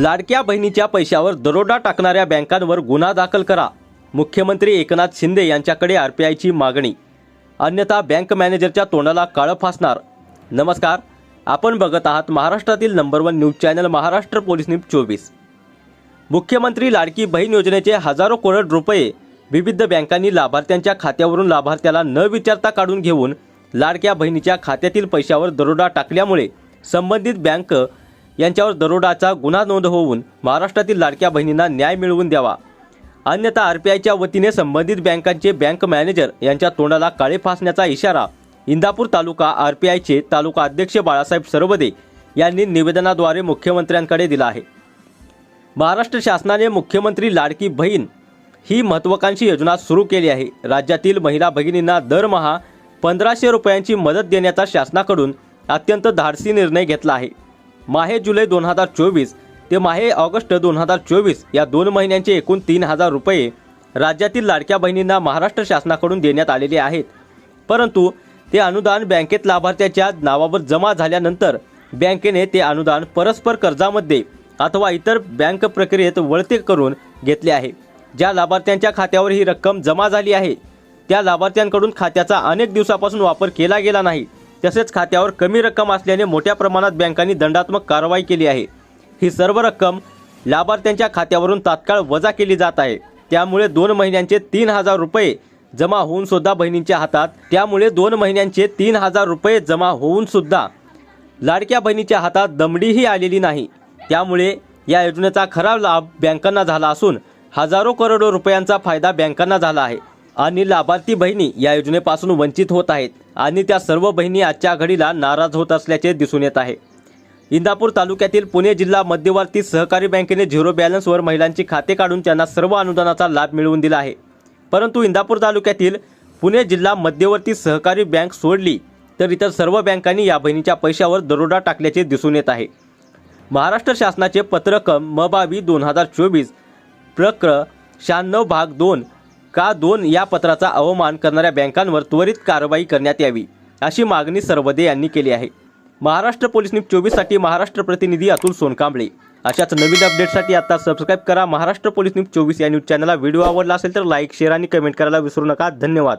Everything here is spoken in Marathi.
लाडक्या बहिणीच्या पैशावर दरोडा टाकणाऱ्या बँकांवर गुन्हा दाखल करा. मुख्यमंत्री एकनाथ शिंदे यांच्याकडे आर पी आयची मागणी. अन्यथा बँक मॅनेजरच्या तोंडाला काळं फासणार. नमस्कार आपण बघत आहात महाराष्ट्रातील number one news channel Maharashtra police news चोवीस. मुख्यमंत्री लाडकी बहीण योजनेचे हजारो करोड रुपये विविध बँकांनी लाभार्थ्यांच्या खात्यावरून लाभार्थ्याला न विचारता काढून घेऊन लाडक्या बहिणीच्या खात्यातील पैशावर दरोडा टाकल्यामुळे संबंधित बँक यांच्यावर दरोडाचा गुन्हा नोंद होऊन महाराष्ट्रातील लाडक्या बहिणींना न्याय मिळवून द्यावा. अन्यथा आर पी आयच्या वतीने संबंधित बँकांचे बँक मॅनेजर यांच्या तोंडाला काळे फासण्याचा इशारा इंदापूर तालुका आर पी आयचे तालुका अध्यक्ष बाळासाहेब सरवदे यांनी निवेदनाद्वारे मुख्यमंत्र्यांकडे दिला आहे. महाराष्ट्र शासनाने मुख्यमंत्री लाडकी बहीण ही महत्त्वाकांक्षी योजना सुरू केली आहे. राज्यातील महिला भगिनींना दरमहा पंधराशे रुपयांची मदत देण्याचा शासनाकडून अत्यंत धाडसी निर्णय घेतला आहे. माहे जुलै दोन हजार चोवीस ते माहे ऑगस्ट दोन हजार चोवीस या दोन महिन्यांचे एकूण तीन हजार रुपये राज्यातील लाडक्या बहिणींना महाराष्ट्र शासनाकडून देण्यात आलेले आहेत. परंतु ते अनुदान बँकेत लाभार्थ्याच्या नावावर जमा झाल्यानंतर बँकेने ते अनुदान परस्पर कर्जामध्ये अथवा इतर बँक प्रक्रियेत वळते करून घेतले आहे. ज्या लाभार्थ्यांच्या खात्यावर ही रक्कम जमा झाली आहे त्या लाभार्थ्यांकडून खात्याचा अनेक दिवसापासून वापर केला गेला नाही. तसेच खात्यावर कमी रक्कम असल्याने मोठ्या प्रमाणात बँकांनी दंडात्मक कारवाई केली आहे. ही सर्व रक्कम लाभार्थ्यांच्या खात्यावरून तात्काळ वजा केली जात आहे. त्यामुळे दोन महिन्यांचे तीन हजार रुपये जमा होऊन सुद्धा बहिणींच्या हातात. त्यामुळे दोन महिन्यांचे तीन हजार रुपये जमा होऊन सुद्धा लाडक्या बहिणीच्या हातात दमडीही आलेली नाही. त्यामुळे या योजनेचा खरा लाभ बँकांना झाला असून हजारो करोडो रुपयांचा फायदा बँकांना झाला आहे. आणि लाभार्थी बहिणी या योजनेपासून वंचित होत आहेत आणि त्या सर्व बहिणी आजच्या घडीला नाराज होत असल्याचे दिसून येत आहे. इंदापूर तालुक्यातील पुणे जिल्हा मध्यवर्ती सहकारी बँकेने झिरो बॅलन्सवर महिलांची खाते काढून त्यांना सर्व अनुदानाचा लाभ मिळवून दिला आहे. परंतु इंदापूर तालुक्यातील पुणे जिल्हा मध्यवर्ती सहकारी बँक सोडली तर इतर सर्व बँकांनी या बहिणीच्या पैशावर दरोडा टाकल्याचे दिसून येत आहे. महाराष्ट्र शासनाचे पत्रक म बावी दोन हजार चोवीस प्रक्र शहाण्णव भाग दोन का दोन या पत्राचा अवमान करणाऱ्या बँकांवर त्वरित कारवाई करण्यात यावी अशी मागणी सर्वदे यांनी केली आहे. महाराष्ट्र पोलीस न्यूज चोवीससाठी महाराष्ट्र प्रतिनिधी अतुल सोनकांबळे. अशाच नवीन अपडेटसाठी आता सबस्क्राईब करा महाराष्ट्र पोलीस न्यूज चोवीस या न्यूज चॅनलला. व्हिडिओ आवडला असेल तर लाईक शेअर आणि कमेंट करायला विसरू नका. धन्यवाद.